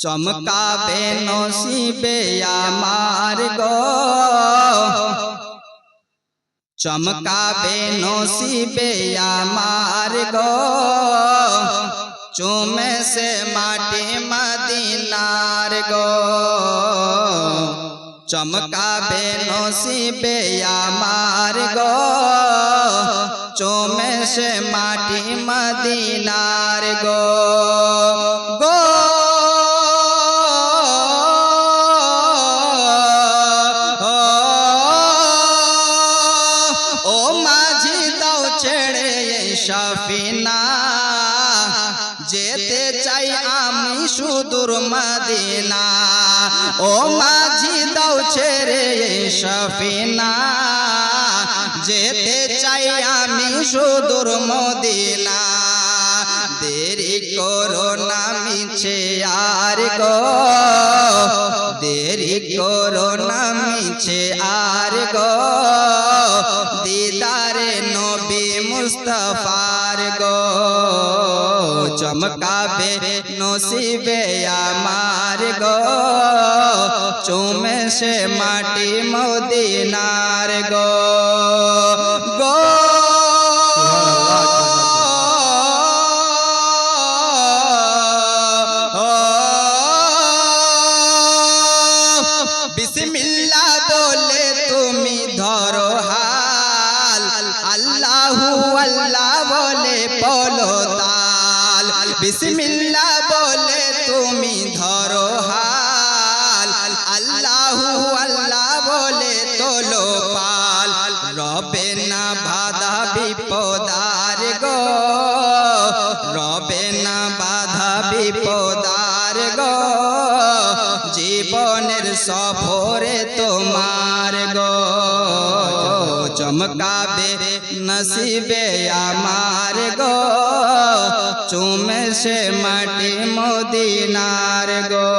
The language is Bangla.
চমকাবে নসিবে আমার গো। চমকাবে নসিবে আমার গো। চুমে সে মাটি মদিনার গো। চমকাবে নসিবে আমার গো। চুমে সে মাটি মদিনার গো। সফিনা যেতে চাই আমি সুদূর মদিনা। ও মাঝি দাও ছেড়ে সফিনা যেতে চাই আমি সুদূর মদিনা। দেরি করো না মিছে আর গো, দেরি করো না মিছে আর গো। নবী মুস্তফার গো চমকাবে নসিবে আমার গো চুমে সে মাটি মদিনার গো আল্লাহু আল্লাহ বলে বলো তাল। বিসমিল্লাহ বলে, তুমি ধরো হাল। আল্লাহু আল্লাহ বলে, তোলো পাল। রবে না বাধা বিপদার গো। রবে না বাধা বিপদার গো। জীবনের সফরে তোমার চমকাবে নসিবে আমার গো চুমে সে মাটি মদিনার গো